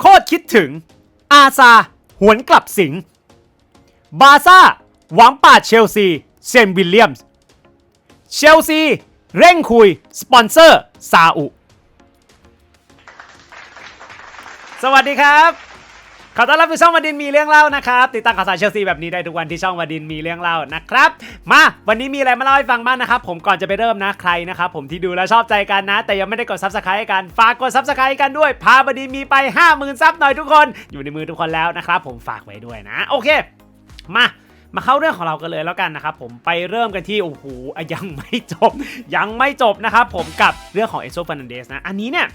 โคตรคิดถึง อาซา หวนกลับสิง บาซ่า หวังปาดเชลซี เซนวิลเลียมส์ เชลซี เร่งคุย สปอนเซอร์ ซาอุ สวัสดีครับ ขอต้อนรับสู่ช่องวัดินมีเรื่องเล่านะครับ ติดตามข่าวสารเชลซีแบบนี้ได้ทุกวันที่ช่องวัดินมีเรื่องเล่านะครับ มาวันนี้มีอะไรมาเล่าให้ฟังบ้างนะครับ ผมก่อนจะไปเริ่มนะใครนะครับผมที่ดูแล้วชอบใจกันนะ แต่ยังไม่ได้กดซับสไครต์กันฝากกดซับสไครต์กันด้วย พาบดินมีไป 50,000ซับหน่อยทุกคน อยู่ในมือทุกคนแล้วนะครับผมฝากไว้ด้วยนะ โอเค มามาเข้าเรื่องของเรากันเลยแล้วกันนะครับผมไปเริ่มกันที่โอ้โหยังไม่จบ ยังไม่จบนะครับผมกับเรื่องของเอโซฟ r น a นเดสนะอันนี้เนี่ย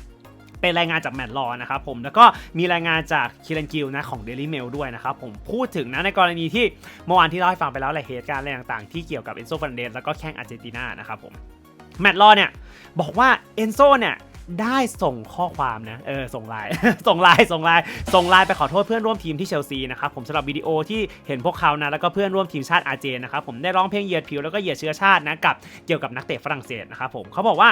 เป็นรายงานจากแมตต์ลอนะครับผมแล้วก็มีรายงานจากคิรันกิลนะของ Daily Mail ด้วยนะครับผมพูดถึงนะในกรณีที่เมื่อวานที่เล่าให้ฟังไปแล้วแหละเหตุการณ์อะไรต่างๆ ที่เกี่ยวกับเอนโซฟันเดสแล้วก็แข้งอาร์เจนตินานะครับผมแมตต์ลอเนี่ยบอกว่าเอนโซเนี่ยได้ส่งข้อความนะ เออ ส่งไลน์ ส่งไลน์ ส่งไลน์ ส่งไลน์ไปขอโทษเพื่อนร่วมทีมที่เชลซีนะครับ ผมสำหรับวิดีโอที่เห็นพวกเขานะ แล้วก็เพื่อนร่วมทีมชาติอาร์เจนนะครับ ผมได้ร้องเพลงเหยียดผิวแล้วก็เหยียดเชื้อชาตินะ กับเกี่ยวกับนักเตะฝรั่งเศสนะครับผมเขาบอกว่า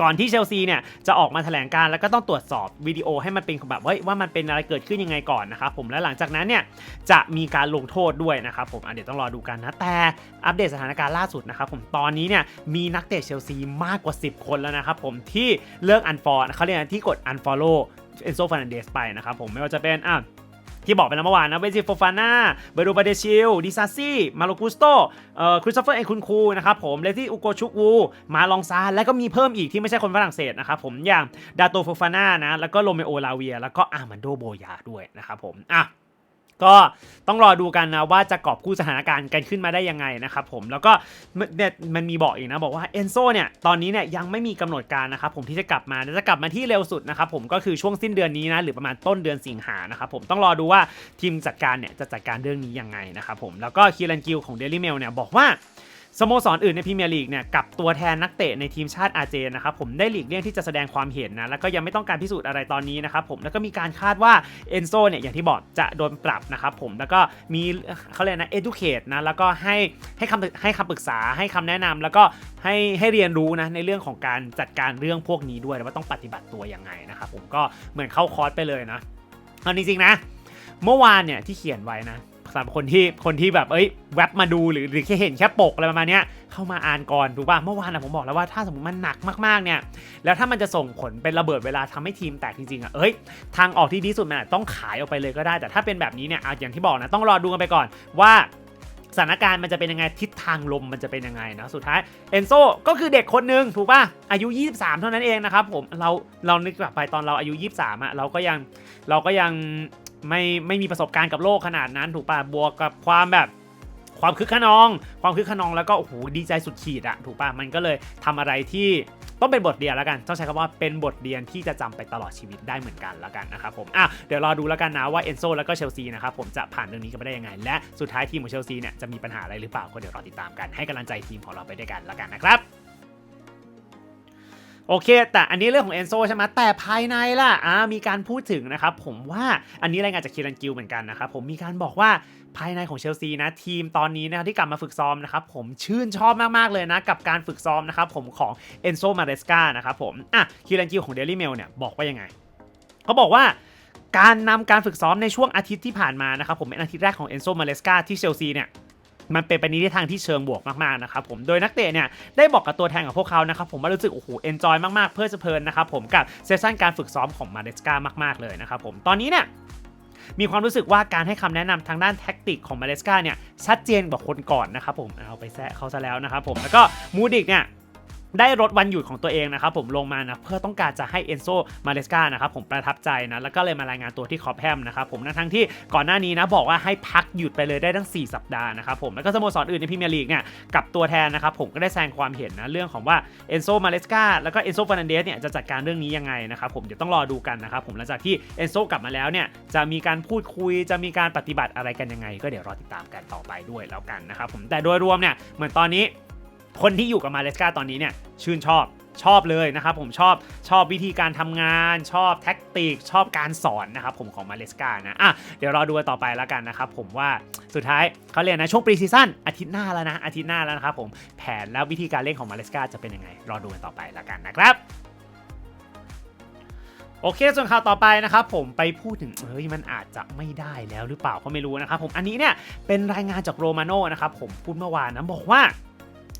ก่อนที่เชลซีเนี่ยจะออกมาแถลงการแล้วก็ต้องตรวจสอบวิดีโอให้มันเป็นแบบว่ามันเป็นอะไรเกิดขึ้นยังไงก่อนนะครับผมและหลังจากนั้นเนี่ยจะมีการลงโทษด้วยนะครับผมเดี๋ยวต้องรอดูกันนะแต่อัปเดตสถานการณ์ล่าสุดนะครับผมตอนนี้เนี่ยมีนักเตะเชลซีมากกว่า 10 คนแล้วนะครับผมที่เลิกอันฟอร์เขาเรียกที่กด unfollow เอนโซฟ r น a นเดสไปนะครับผมไม่ว่าจะเป็นอะ ที่บอกไปแล้วเมื่อวานนะเวซิโฟฟาน่าเบรูบาเดชิลดิซาซี่มาโลกุสโตเอ่อคริสโตเฟอร์เอ็นคุนคูนะครับผมเลที่อุโกชุกวูมาลองซาและก็มีเพิ่มอีกที่ไม่ใช่คนฝรั่งเศสนะครับผมอย่างดาโตโฟฟาน่านะแล้วก็โรเมโอลาเวีย แล้วก็อาร์มันโดโบยาด้วยนะครับผมอะ ก็ต้องรอดูกันนะว่าจะกอบกู้สถานการณ์กันขึ้นมาได้ยังไงนะครับผมแล้วก็เนี่ยมันมีบอกอีกนะบอกว่าเอนโซเนี่ยตอนนี้เนี่ยยังไม่มีกำหนดการนะครับผมที่จะกลับมาจะกลับมาที่เร็วสุดนะครับผมก็คือช่วงสิ้นเดือนนี้นะหรือประมาณต้นเดือนสิงหานะครับผมต้องรอดูว่าทีมจัดการเนี่ยจะจัดการเรื่องนี้ยังไงนะครับผมแล้วก็คีรันกิลของเดลิเมลเนี่ยบอกว่า สโมสรอื่นในพรีเมียร์ลีกเนี่ยกับตัวแทนนักเตะในทีมชาติอาร์เจนนะครับผมได้หลีกเลี่ยงที่จะแสดงความเห็นนะแล้วก็ยังไม่ต้องการพิสูจน์อะไรตอนนี้นะครับผมแล้วก็มีการคาดว่าเอนโซเนี่ยอย่างที่บอกจะโดนปรับนะครับผมแล้วก็มีเขาเรียกนะ educate นะแล้วก็ให้ให้คำให้คำปรึกษาให้คำแนะนำแล้วก็ให้ให้เรียนรู้นะในเรื่องของการจัดการเรื่องพวกนี้ด้วยว่าต้องปฏิบัติตัวยังไงนะครับผมก็เหมือนเข้าคอร์สไปเลยนะเอาจริงๆนะ เมื่อวานเนี่ยที่เขียนไว้นะ สำหรับคนที่คนที่แบบเอ้ยแวบมาดูหรือหรือแค่เห็นแค่ปกอะไรประมาณเนี้ยเข้ามาอ่านก่อนถูกป่ะเมื่อวานนะผมบอกแล้วว่าถ้าสมมติมันหนักมากๆเนี่ยแล้วถ้ามันจะส่งผลเป็นระเบิดเวลาทำให้ทีมแตกจริงๆอะเอ้ยทางออกที่ดีสุดมันต้องขายออกไปเลยก็ได้ แต่ถ้าเป็นแบบนี้เนี่ยอย่างที่บอกนะต้องรอดูกันไปก่อนว่าสถานการณ์มันจะเป็นยังไงทิศทางลมมันจะเป็นยังไงนะสุดท้ายเอนโซก็คือเด็กคนหนึ่งถูกป่ะอายุ 23 เท่านั้นเองนะครับผมเราเรานึกกลับไปตอนเราอายุ 23อะเราก็ยังเราก็ยัง ไม่ไม่มีประสบการณ์กับโลกขนาดนั้น ถูกป่ะบวกกับความแบบความคึกขนอง ความคึกขนองแล้วก็โอ้โหดีใจสุดขีดอะถูกป่ะมันก็เลยทำอะไรที่ต้องเป็นบทเรียนแล้วกัน ต้องใช้คำว่าเป็นบทเรียนที่จะจำไปตลอดชีวิตได้เหมือนกันแล้วกันนะครับผมอะเดี๋ยวรอดูแล้วกันนะว่าเอนโซแล้วก็เชลซีนะครับผมจะผ่านเรื่องนี้กันไปได้ยังไง และสุดท้ายทีมของเชลซีเนี่ยจะมีปัญหาอะไรหรือเปล่าก็เดี๋ยวรอติดตามกันให้กำลังใจทีมของเราไปด้วยกันแล้วกันนะครับ โอเค แต่อันนี้เรื่องของเอนโซใช่ไหมแต่ภายในล่ะอ่ามีการพูดถึงนะครับผมว่าอันนี้รายงานจากคีรันกิลเหมือนกันนะครับผมมีการบอกว่าภายในของเชลซีนะทีมตอนนี้นะที่กลับมาฝึกซ้อมนะครับผมชื่นชอบมาก ๆ เลยนะ กับการฝึกซ้อมนะครับผมของเอนโซมาเรสกานะครับผมอะคีรันกิลของเดลี่เมลเนี่ยบอกว่ายังไงเขาบอกว่าการนำการฝึกซ้อมในช่วงอาทิตย์ที่ผ่านมานะครับผมเป็นอาทิตย์แรกของเอนโซมาเรสกาที่เชลซีเนี่ย มันเป็นไปในทิศทางที่เชิงบวกมากๆนะครับผมโดยนักเตะเนี่ยได้บอกกับตัวแทนของพวกเขานะครับผมว่ารู้สึกโอ้โหเอนจอยมากๆ เพื่อจะเพลินนะครับผมกับเซสชั่นการฝึกซ้อมของมาเดสกามากๆเลยนะครับผมตอนนี้เนี่ยมีความรู้สึกว่าการให้คำแนะนำทางด้านแท็กติกของมาเดสกาเนี่ยชัดเจนกว่าคนก่อนนะครับผมเอาไปแซะเขาซะแล้วนะครับผมแล้วก็มูดิกเนี่ย ได้ลดวันหยุดของตัวเองนะครับผมลงมานะเพื่อต้องการจะให้เอนโซมาเลสกานะครับผมประทับใจนะแล้วก็เลยมารายงานตัวที่คอปแฮมนะครับผมทั้งที่ก่อนหน้านี้นะบอกว่าให้พักหยุดไปเลยได้ทั้ง 4 สัปดาห์นะครับผมแล้วก็สโมสรอื่นในพรีเมียร์ลีกเนี่ยกับตัวแทนนะครับผมก็ได้แสดงความเห็นนะเรื่องของว่าเอนโซมาเลสกาแล้วก็เอนโซฟ r นันเดสเนี่ยจะจัดการเรื่องนี้ยังไงนะครับผมเดี๋ยวต้องรอดูกันนะครับผมหลังจากที่เอนโซกลับมาแล้วเนี่ยจะมีการพูดคุยจะมีการปฏิบัติอะไรกันยังไง ก็เดี๋ยวรอติดตามกันต่อไปด้วยแล้วกันนะครับผมแต่โดยรวมเนี่ยเหมือนตอนนี้ คนที่อยู่กับมาเลสกาตอนนี้เนี่ยชื่นชอบชอบเลยนะครับผมชอบชอบวิธีการทำงานชอบแท็กติก ชอบการสอนนะครับผมของมาเลสกานะอะเดี๋ยวรอดูต่อไปแล้วกันนะครับผมว่าสุดท้ายเขาเรียนนะช่วงปรีซีซั่นอาทิตย์หน้าแล้วนะ อาทิตย์หน้าแล้วนะครับผมแผนและวิธีการเล่นของมาเลสกาจะเป็นยังไง รอดูกันต่อไปแล้วกันนะครับโอเค ส่วนข่าวต่อไปนะครับผมไปพูดถึงเฮ้ยมันอาจจะไม่ได้แล้วหรือเปล่าก็ไม่รู้นะครับผมอันนี้เนี่ยเป็นรายงานจากโรมาโน่นะครับผมพูดเมื่อวานนะบอกว่า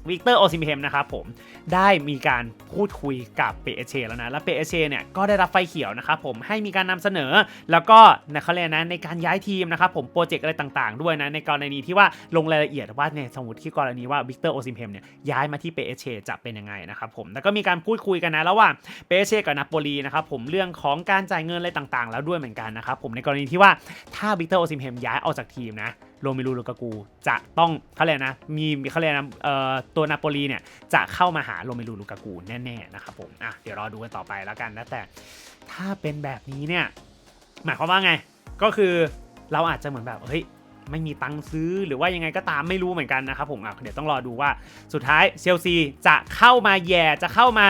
วิกเตอร์โอซิมเฮมนะครับผมได้มีการพูดคุยกับเปเอเชแล้วนะ และเปเอเชเนี่ยก็ได้รับไฟเขียวนะครับผมให้มีการนำเสนอ แล้วก็นะเขาเรียกนะในการย้ายทีมนะครับผมโปรเจกต์อะไรต่างๆ ด้วยนะ ในกรณีที่ว่าลงรายละเอียดว่าเนี่ยสมมติที่กรณีว่าวิกเตอร์โอซิมเฮมเนี่ยย้ายมาที่เปเอเชจะเป็นยังไงนะครับผมแล้วก็มีการพูดคุยกันนะระหว่างเปเอเชกับนาโปลีนะครับผมเรื่องของการจ่ายเงินอะไรต่างๆ แล้วด้วยเหมือนกันนะครับผมในกรณีที่ว่าถ้าวิกเตอร์โอซิมเฮมย้ายออกจากทีมนะ โรเมลูลูกากูจะต้องเขาเรียกนะ มีเขาเรียกนะเอ่อตัวนาโปลีเนี่ยจะเข้ามาหาโรเมลูลูกากูแน่ๆนะครับผมอะเดี๋ยวรอดูกันต่อไปแล้วกันนะแต่ถ้าเป็นแบบนี้เนี่ยหมายความว่าไงก็คือเราอาจจะเหมือนแบบเฮ้ยไม่มีตังค์ซื้อหรือว่ายังไงก็ตามไม่รู้เหมือนกันนะครับผมอะเดี๋ยวต้องรอดูว่าสุดท้ายเชลซีจะเข้ามาแย่จะเข้ามา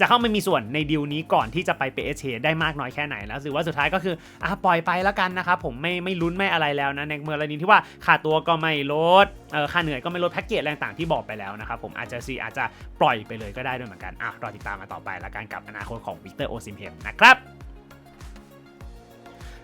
จะเข้ามามีส่วนในดีลนี้ก่อนที่จะไปเปเอชได้มากน้อยแค่ไหนแล้วถือว่าสุดท้ายก็คืออะปล่อยไปแล้วกันนะครับผมไม่ไม่ลุ้นไม่อะไรแล้วนะในเมื่อกรณีที่ว่าค่าตัวก็ไม่ลดเออค่าเหนื่อยก็ไม่ลดแพ็กเกจแรงต่างที่บอกไปแล้วนะครับผมอาจจะซีอาจจะปล่อยไปเลยก็ได้ด้วยเหมือนกันอะรอติดตามมาต่อไปแล้วกันกับอนาคตของวิกเตอร์โอซิมเฮมนะครับ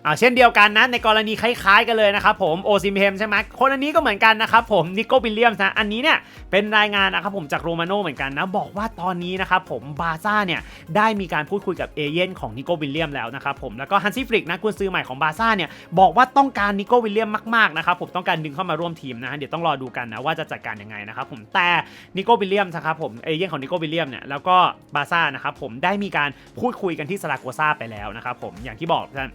อ่าเช่นเดียวกันนะในกรณีคล้ายๆกันเลยนะครับผมโอซิมเฮมใช่ไหมคนอันนี้ก็เหมือนกันนะครับผมนิโก้บิลเลียมนะอันนี้เนี่ยเป็นรายงานนะครับผมจากโรมาโน่เหมือนกันนะบอกว่าตอนนี้นะครับผมบาซ่าเนี่ยได้มีการพูดคุยกับเอเย่นของนิโก้บิลเลียมแล้วนะครับผมแล้วก็ฮันซี่ฟริกนะกุนซื้อใหม่ของบาซ่าเนี่ยบอกว่าต้องการนิโก้วิลเลียมมากๆนะครับผมต้องการดึงเข้ามาร่วมทีมนะฮะเดี๋ยวต้องรอดูกันนะว่าจะจัดการยังไงนะครับผมแต่นิโก้วิลเลียมนะครับผมเอเย่นของนิโก้วิลเลียมเนี่ยแล้วก็บาซ่านะครับผมได้มีการพูดคุยกันที่ซาราโกซาไปแล้วนะครับผมอย่างที่บอกนะ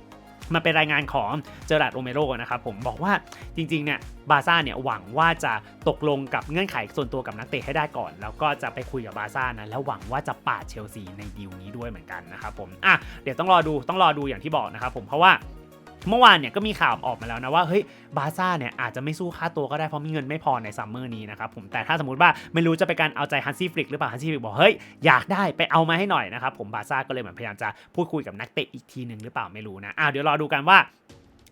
มันเป็นรายงานของเจอร์ราร์ดโรเมโรนะครับผมบอกว่าจริงๆเนี่ยบาซ่าเนี่ยหวังว่าจะตกลงกับเงื่อนไขส่วนตัวกับนักเตะให้ได้ก่อน แล้วก็จะไปคุยกับบาซ่านะแล้วหวังว่าจะปาดเชลซีในดีลนี้ด้วยเหมือนกันนะครับผมอะเดี๋ยวต้องรอดูต้องรอดูอย่างที่บอกนะครับผมเพราะว่า เมื่อวานเนี่ยก็มีข่าวออกมาแล้วนะว่าเฮ้ยบาซ่าเนี่ยอาจจะไม่สู้ค่าตัวก็ได้เพราะมีเงินไม่พอในซัมเมอร์นี้นะครับผมแต่ถ้าสมมติว่าไม่รู้จะไปการเอาใจฮันซี่ฟลิกหรือเปล่าฮันซี่ฟลิกบอกเฮ้ยอยากได้ไปเอามาให้หน่อยนะครับผมบาซ่าก็เลยเหมือนพยายามจะพูดคุยกับนักเตะอีกทีหนึ่งหรือเปล่าไม่รู้นะอ้าวเดี๋ยวรอดูกันว่า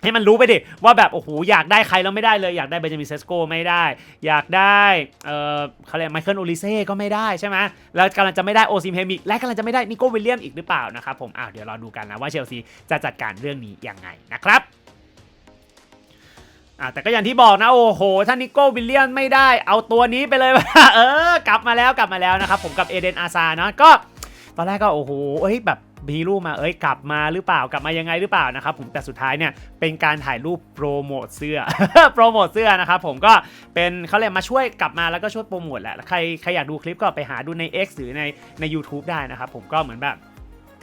ให้มันรู้ไปดิว่าแบบโอ้โหอยากได้ใครแล้วไม่ได้เลยอยากได้เบนจามินเซสโกไม่ได้ อยากได้เอ่อเขาเรียกไมเคิลโอลิเซ่ก็ไม่ได้ใช่ไหมแล้วกำลังจะไม่ได้โอซิมเฮมิกและกำลังจะไม่ได้นิโก้วิลเลียมอีกหรือเปล่านะครับผมอ้าวเดี๋ยวรอดูกันนะว่าเชลซีจะจัดการเรื่องนี้ยังไงนะครับอ่าแต่ก็อย่างที่บอกนะโอ้โหถ้านิโก้วิลเลียมไม่ได้เอาตัวนี้ไปเลยเออกลับมาแล้วกลับมาแล้วนะครับผมกับเอเดนอาซาเนาะก็ตอนแรกก็โอ้โหเอ้ยแบบ มีรูปมาเอ้ยกลับมาหรือเปล่ากลับมายังไงหรือเปล่านะครับผมแต่สุดท้ายเนี่ยเป็นการถ่ายรูปโปรโมทเสื้อโปรโมทเสื้อนะครับผมก็เป็นเขาเรียกมาช่วยกลับมาแล้วก็ช่วยโปรโมทแหละแล้วใครใครอยากดูคลิปก็ไปหาดูใน X หรือในใน u t u b e ได้นะครับผมก็เหมือนแบบ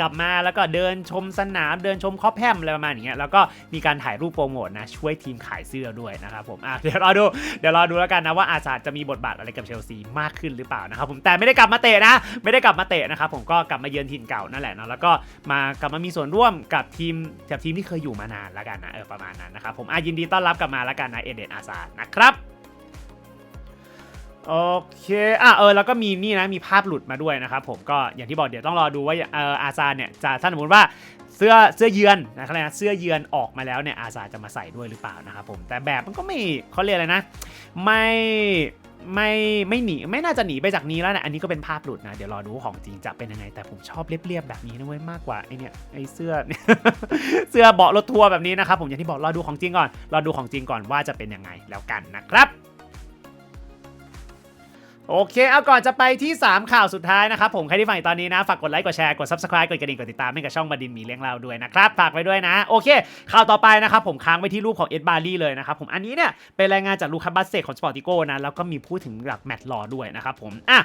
กลับมาแล้วก็เดินชมสนามเดินชมคอปแพมอะไรประมาณอย่างเงี้ยแล้วก็มีการถ่ายรูปโปรโมทนะช่วยทีมขายเสื้อด้วยนะครับผมอะเดี๋ยวรอดูเดี๋ยวรอดูแล้วกันนะว่าอาซาจะมีบทบาทอะไรกับเชลซีมากขึ้นหรือเปล่านะครับผมแต่ไม่ได้กลับมาเตะนะ ไม่ได้กลับมาเตะนะครับผมก็กลับมาเยือนถิ่นเก่านั่นแหละเนาะแล้วก็มากลับมามีส่วนร่วมกับทีมกับทีมที่เคยอยู่มานานแล้วกันนะเออประมาณนั้นนะครับผมอะยินดีต้อนรับกลับมาแล้วกันนะเอเดนอาซานะครับ โอเค อะเออแล้วก็มีนี่นะ มีภาพหลุดมาด้วยนะครับผมก็อย่างที่บอกเดี๋ยวต้องรอดูว่าเอออาซาเนี่ยจะถ้าสมมติว่าเสื้อเสื้อเยือนนะครับนะเสื้อเยือนออกมาแล้วเนี่ยอาซาจะมาใส่ด้วยหรือเปล่านะครับผมแต่แบบมันก็ไม่เขาเรียกอะไรนะ ไม่ไม่ไม่หนีไม่น่าจะหนีไปจากนี้แล้วนะอันนี้ก็เป็นภาพหลุดนะ เดี๋ยวรอดูของจริงจะเป็นยังไง แต่ผมชอบเรียบๆแบบนี้นะเว้ยมากกว่าไอเนี่ยไอเสื้อเสื้อเบาะรถทัวร์แบบนี้นะครับผมอย่างที่บอกรอดูของจริงก่อนรอดูของจริงก่อนว่าจะเป็นยังไงแล้วกันนะครับ โอเค เอาก่อนจะไปที่ 3 ข่าวสุดท้ายนะครับ ผมใครที่ฟังอยู่ตอนนี้นะ ฝากกดไลค์ กดแชร์ กด subscribe กดกระดิ่ง กดติดตามให้กับช่องบดินมีเรื่องเล่าด้วยนะครับ ฝากไว้ด้วยนะ โอเค ข่าวต่อไปนะครับ ผมค้างไว้ที่รูปของเอ็ดบาร์ลี่เลยนะครับ ผม อันนี้เนี่ย เป็นรายงานจากลูคัสบัสเซของสปอร์ติโก้นะ แล้วก็มีพูดถึงหลักแมตต์ลอด้วยนะครับผม อะ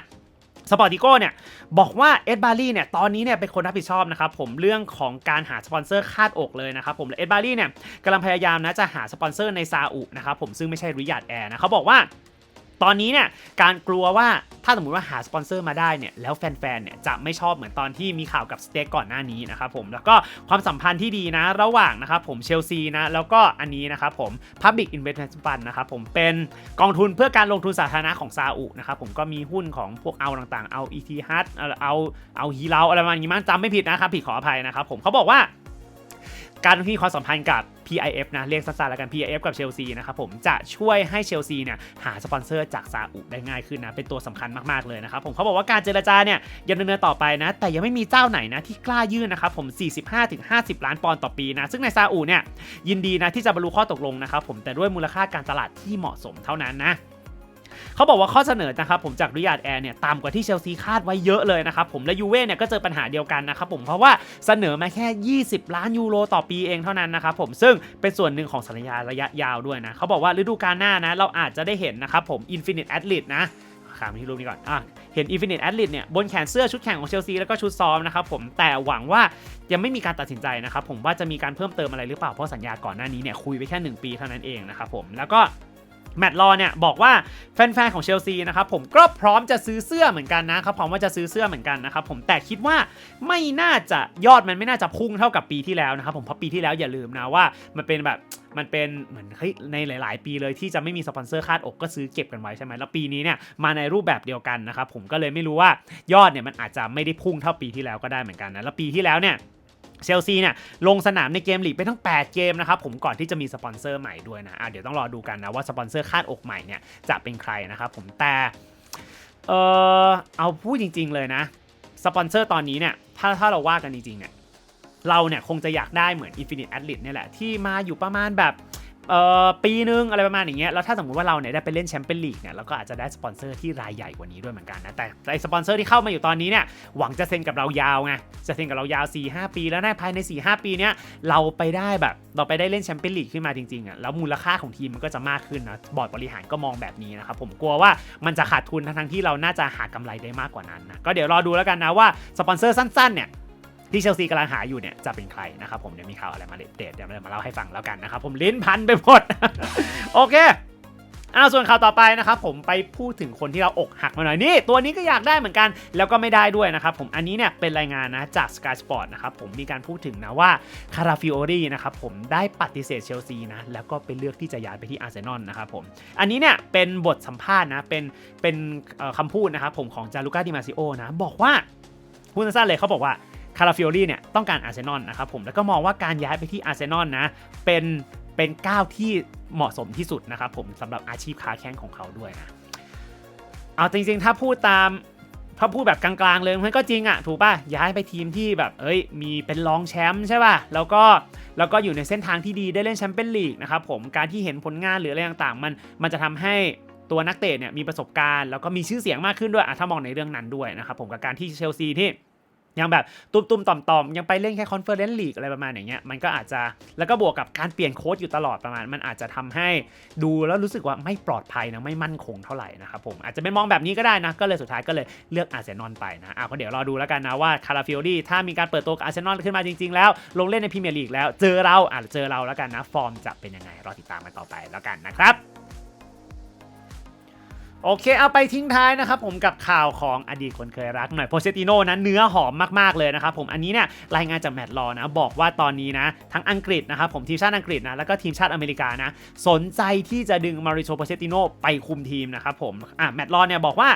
สปอร์ติโก้เนี่ยบอกว่าเอ็ดบาร์ลี่เนี่ยตอนนี้เนี่ยเป็นคนรับผิดชอบนะครับผมเรื่องของการหาสปอนเซอร์คาดอกเลยนะครับผมและเอ็ดบาร์ลี่เนี่ยกำลังพยายามนะจะหาสปอนเซอร์ในซาอุนะครับผมซึ่งไม่ใช่ริยาดแอร์นะเขาบอกว่า ตอนนี้เนี่ยการกลัวว่าถ้าสมมติว่าหาสปอนเซอร์มาได้เนี่ยแล้วแฟนๆเนี่ยจะไม่ชอบเหมือนตอนที่มีข่าวกับสเต็กก่อนหน้านี้นะครับผมแล้วก็ความสัมพันธ์ที่ดีนะระหว่างนะครับผมเชลซีนะแล้วก็อันนี้นะครับผม Public Investment Fund นะครับผมเป็นกองทุนเพื่อการลงทุนสาธารณะของซาอุนะครับผมก็มีหุ้นของพวกเอาต่างๆ เอา ET h u t เอาเอาเอาฮีเราอะไรประมาณนี้มั้งจำไม่ผิดนะครับผิดขออภัยนะครับผมเขาบอกว่าการที่ความสัมพันธ์กับ PIF นะเรียกสั้นๆแล้วกัน PIF กับเชลซีนะครับผมจะช่วยให้เชลซีเนี่ยหาสปอนเซอร์จากซาอุได้ง่ายขึ้นนะเป็นตัวสำคัญมากๆเลยนะครับผมเขาบอกว่าการเจรจาเนี่ยยังดำเนินต่อไปนะ แต่ยังไม่มีเจ้าไหนนะที่กล้ายื่นนะครับผม 45-50 ล้านปอนด์ต่อปีนะซึ่งในซาอุเนี่ยยินดีนะที่จะบรรลุข้อตกลงนะครับผมแต่ด้วยมูลค่าการตลาดที่เหมาะสมเท่านั้นนะ เขาบอกว่าข้อเสนอนะครับผมจากริยาดแอร์เนี่ยต่ำกว่าที่เชลซีคาดไว้เยอะเลยนะครับผมและยูเว่เนี่ยก็เจอปัญหาเดียวกันนะครับผมเพราะว่าเสนอมาแค่ 20 ล้านยูโรต่อปีเองเท่านั้นนะครับผมซึ่งเป็นส่วนหนึ่งของสัญญาระยะยาวด้วยนะเขาบอกว่าฤดูกาลหน้านะเราอาจจะได้เห็นนะครับผม Infinite Athlete นะขามที่รูปนี้ก่อนอะเห็น Infinite Athlete เนี่ยบนแขนเสื้อชุดแข่งของเชลซีแล้วก็ชุดซ้อมนะครับผมแต่หวังว่ายังไม่มีการตัดสินใจนะครับผมว่าจะมีการเพิ่มเติมอะไรหรือเปล่าเพราะสัญญาก่อนหน้านี้เนี่ยคุยไปแค่ 1 ปีเท่านั้นเองนะครับผมแล้วก็ แมตต์ลอเนี่ยบอกว่าแฟนๆของเชลซีนะครับผมก็พร้อมจะซื้อเสื้อเหมือนกันนะครับพร้อมว่าจะซื้อเสื้อเหมือนกันนะครับผมแต่คิดว่าไม่น่าจะยอดมันไม่น่าจะพุ่งเท่ากับปีที่แล้วนะครับผมเพราะปีที่แล้วอย่าลืมนะว่ามันเป็นแบบมันเป็นเหมือนเฮ้ยในหลาย ๆ ปีเลยที่จะไม่มีสปอนเซอร์คาดอกก็ซื้อเก็บกันไว้ใช่ไหมแล้วปีนี้เนี่ยมาในรูปแบบเดียวกันนะครับผมก็เลยไม่รู้ว่ายอดเนี่ยมันอาจจะไม่ได้พุ่งเท่าปีที่แล้วก็ได้เหมือนกันนะแล้วปีที่แล้วเนี่ย เชลซีเนี่ยลงสนามในเกมลีกไปทั้ง 8 เกมนะครับผมก่อนที่จะมีสปอนเซอร์ใหม่ด้วยนะะเดี๋ยวต้องรอดูกันนะว่าสปอนเซอร์คาดอกใหม่เนี่ยจะเป็นใครนะครับผมแต่เออเอาพูดจริง ๆ เลยนะสปอนเซอร์ตอนนี้เนี่ยถ้าถ้าเราว่ากันจริงๆเนี่ยเราเนี่ยคงจะอยากได้เหมือน Infinite Athlete เนี่ยแหละที่มาอยู่ประมาณแบบ เอ่อปีนึงอะไรประมาณอย่างเงี้ยแล้วถ้าสมมติว่าเราเนี่ยได้ไปเล่นแชมเปี้ยนลีกเนี่ยเราก็อาจจะได้สปอนเซอร์ที่รายใหญ่กว่านี้ด้วยเหมือนกันนะแต่ไอสปอนเซอร์ที่เข้ามาอยู่ตอนนี้เนี่ยหวังจะเซ็นกับเรายาวไงจะเซ็นกับเรายาว 4-5 ปีแล้วในภายใน 4-5 ปีเนี้ยเราไปได้แบบเราไปได้เล่นแชมเปี้ยนลีกขึ้นมาจริงๆอะแล้วมูลค่าของทีมมันก็จะมากขึ้นนะบอร์ดบริหารก็มองแบบนี้นะครับผมกลัวว่ามันจะขาดทุนทั้งที่เราน่าจะหากำไรได้มากกว่านั้นนะก็เดี๋ยวรอดูแล้วกันนะว่าสปอนเซอร์สั้นๆเนี่ย ที่เชลซีกำลังหาอยู่เนี่ยจะเป็นใครนะครับผมเดี๋ยวมีข่าวอะไรมาเดตเดี๋ยวมาเล่าให้ฟังแล้วกันนะครับผมลิ้นพันไปหมดโอเคอ้าวส่วนข่าวต่อไปนะครับผมไปพูดถึงคนที่เราอกหักมาหน่อยนี่ตัวนี้ก็อยากได้เหมือนกัน แล้วก็ไม่ได้ด้วยนะครับผมอันนี้เนี่ยเป็นรายงานนะจาก Sky Sport นะครับผมมีการพูดถึงนะว่าคาราฟิโอรีนะครับผมได้ปฏิเสธเชลซีนะแล้วก็ไปเลือกที่จะย้ายไปที่อาร์เซนอลนะครับผมอันนี้เนี่ยเป็นบทสัมภาษณ์นะเป็นเป็นคำพูดนะครับผมของจารุก้าดิมาซิโอนะบอกว่าพูดสั้นๆเลยเขาบอกว่า คาราฟิโอลี่เนี่ยต้องการอาร์เซนอลนะครับผมแล้วก็มองว่าการย้ายไปที่อาร์เซนอลนะเป็นเป็นก้าวที่เหมาะสมที่สุดนะครับผมสำหรับอาชีพค้าแข้งของเขาด้วยนะเอาจริงๆ ถ้าพูดตามถ้าพูดแบบกลางๆเลยมันก็จริงอะถูกป่ะย้ายไปทีมที่แบบเอ้ยมีเป็นรองแชมป์ใช่ป่ะแล้วก็แล้วก็อยู่ในเส้นทางที่ดีได้เล่นแชมเปี้ยนลีกนะครับผมการที่เห็นผลงานหรืออะไรต่างๆ มันมันจะทำให้ตัวนักเตะเนี่ยมีประสบการณ์แล้วก็มีชื่อเสียงมากขึ้นด้วยอะถ้ามองในเรื่องนั้นด้วยนะครับผมกับการที่เชลซีที่ ยังแบบตุ้มๆต่อมๆยังไปเล่นแค่คอนเฟอเรนซ์ลีกอะไรประมาณอย่างเงี้ยมันก็อาจจะแล้วก็บวกกับการเปลี่ยนโค้ชอยู่ตลอดประมาณ มันอาจจะทำให้ดูแล้วรู้สึกว่าไม่ปลอดภัยนะไม่มั่นคงเท่าไหร่นะครับผมอาจจะเป็นมองแบบนี้ก็ได้นะก็เลยสุดท้ายก็เลยเลือกอาร์เซนอลไปนะอะก็เดี๋ยวรอดูแล้วกันนะว่าคาราฟิโอลี่ถ้ามีการเปิดตัวอาร์เซนอลขึ้นมาจริงๆแล้ว ลงเล่นในพรีเมียร์ลีกแล้วเจอเราอาจจะเจอเราแล้วกันนะฟอร์มจะเป็นยังไงรอติดตามกันต่อไปแล้วกันนะครับ โอเคเอาไปทิ้งท้ายนะครับผมกับข่าวของอดีตคนเคยรักหน่อยโพเซติโนนะเนื้อหอมมากๆเลยนะครับผมอันนี้เนี่ยรายงานจากแมตต์ลอนะบอกว่าตอนนี้นะทั้งอังกฤษนะครับผมทีมชาติอังกฤษนะแล้วก็ทีมชาติอเมริกานะสนใจที่จะดึงมาริโชโพเซติโนไปคุมทีมนะครับผมอะแมตต์ลอเนี่ยบอกว่า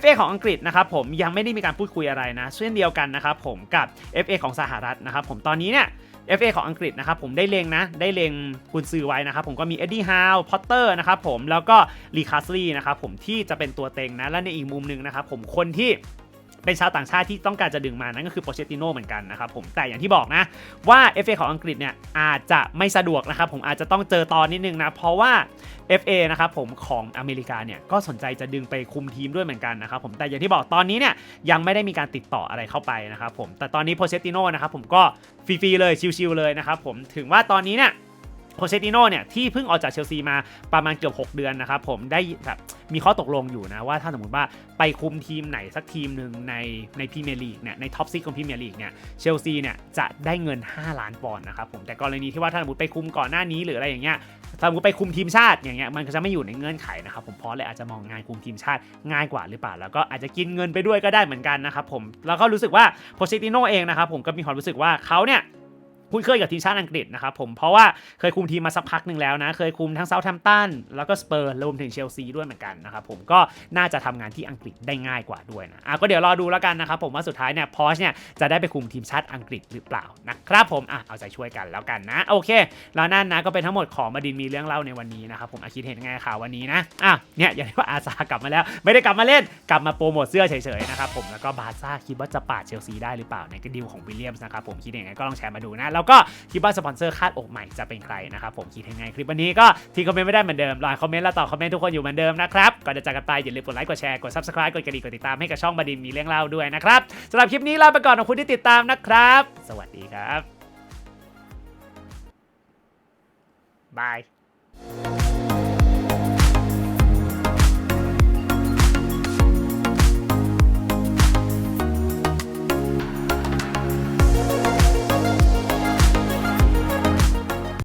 FA ของอังกฤษนะครับผมยังไม่ได้มีการพูดคุยอะไรนะเช่นเดียวกันนะครับผมกับ FA ของสหรัฐนะครับผมตอนนี้เนี่ย FA ของอังกฤษนะครับผมได้เลงนะ ได้เลงคุนซือไว้นะครับผมก็มีเอ็ดดี้ฮาวพอตเตอร์นะครับผมแล้วก็ลีคาสลีนะครับผมที่จะเป็นตัวเต็งนะและในอีกมุมหนึ่งนะครับผมคนที่ เป็นชาวต่างชาติที่ต้องการจะดึงมานั่นก็คือโปเชติโนเหมือนกันนะครับผมแต่อย่างที่บอกนะว่า FA ของอังกฤษเนี่ยอาจจะไม่สะดวกนะครับผมอาจจะต้องเจอตอนนิดนึงนะเพราะว่า FA นะครับผมของอเมริกาเนี่ยก็สนใจจะดึงไปคุมทีมด้วยเหมือนกันนะครับผมแต่อย่างที่บอกตอนนี้เนี่ยยังไม่ได้มีการติดต่ออะไรเข้าไปนะครับผมแต่ตอนนี้โพเชติโนนะครับผมก็ฟรีๆเลยชิวๆเลยนะครับผมถึงว่าตอนนี้เนี่ย โพเชติโน่เนี่ยที่เพิ่งออกจากเชลซีมาประมาณเกือบ 6 เดือนนะครับผมได้แบบมีข้อตกลงอยู่นะว่าถ้าสมมติว่าไปคุมทีมไหนสักทีมหนึ่งในในพรีเมียร์ลีกเนี่ยในท็อปซิกของพรีเมียร์ลีกเนี่ยเชลซีเนี่ยจะได้เงิน 5 ล้านปอนด์นะครับผมแต่กรณีที่ว่าถ้าสมมติไปคุมก่อนหน้านี้หรืออะไรอย่างเงี้ยถ้าสมมติไปคุมทีมชาติอย่างเงี้ยมันก็จะไม่อยู่ในเงื่อนไขนะครับผมเพราะเลยอาจจะมองงานคุมทีมชาติง่ายกว่าหรือเปล่า แล้วก็อาจจะกินเงินไปด้วยก็ได้เหมือนกันนะครับผมแล้วก็รู้สึกว่าโพเชติโนเองนะครับผมก็มีความรู้สึกว่าเขาเนี่ย คุ้นเคยกับทีมชาติอังกฤษนะครับผมเพราะว่าเคยคุมทีมมาสักพักหนึ่งแล้วนะ เคยคุมทั้งเซาท์แฮมป์ตันแล้วก็สเปอร์รวมถึงเชลซีด้วยเหมือนกันนะครับผมก็น่าจะทำงานที่อังกฤษได้ง่ายกว่าด้วยนะอะก็เดี๋ยวรอดูแล้วกันนะครับผมว่าสุดท้ายเนี่ยพอชเนี่ยจะได้ไปคุมทีมชาติอังกฤษหรือเปล่านะครับผมอะเอาใจช่วยกันแล้วกันนะ โอเค แล้วนั่นนะก็เป็นทั้งหมดของบดินมีเรื่องเล่าในวันนี้นะครับผมอาคิดเห็นไงข่าววันนี้นะอะเนี่ยอย่างที่ว่าอาซากลับมาแล้ว ไม่ได้กลับมาเล่นกลับมาโปรโมทเสื้อเฉยๆนะครับผมแล้วก็บาซ่าคิดว่าจะปาดเชลซีได้หรือเปล่าในกดีลของวิลเลียมส์นะครับผมคิดยังไงก็ลองแชร์มาดูนะแล้วก็คิดว่าสปอนเซอร์คาดอกใหม่จะเป็นใครนะครับผมคิดยังไงคลิปวันนี้ก็ทิ้งคอมเมนต์ไม่ได้เหมือนเดิมรอคอมเมนต์แล้วตอบคอมเมนต์ทุกคนอยู่เหมือนเดิมนะครับก่อนจะจากกันไปอย่าลืมกดไลค์กดแชร์กด subscribe กดกระดิ่งกดติดตามให้กับช่องบดินมีเรื่องเล่าด้วยนะครับสำหรับคลิปนี้ลาไปก่อนขอบคุณที่ติดตามนะครับ สวัสดีครับบาย